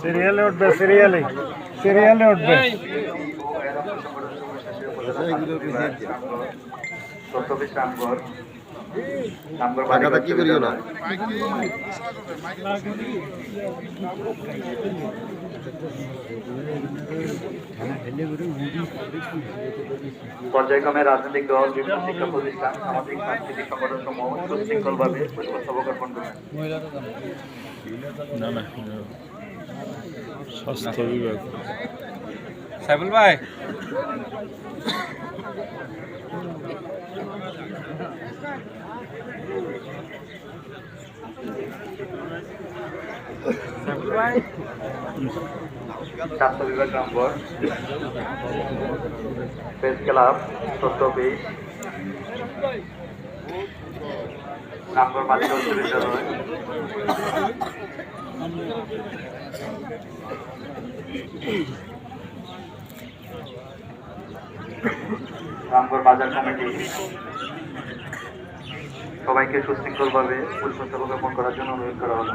সিরিয়ালে উঠবে সিরিয়ালে সিরিয়ালে উঠবে। টাকাটা কি করিও না? পর্যায়ক্রমে রাজনৈতিক দল বিভিন্ন শিক্ষা প্রতিষ্ঠান সামাজিক সাংস্কৃতিক সংগঠন সমূহ সুশৃঙ্খলভাবে পুষ্পস্তবক অর্পণ না। স্বাস্থ্য বিভাগ। সাইফুল ভাই। সাইফুল ভাই। স্বাস্থ্য বিভাগ নম্বর প্রেস ক্লাব চোদ্দ বিশ। নম্বর মালিক বিদ্যালয় রামগড় বাজার কমিটি। সবাইকে সুশৃঙ্খলভাবে পুষ্পস্তবক অর্পণ করার জন্য অনুরোধ করা হলো।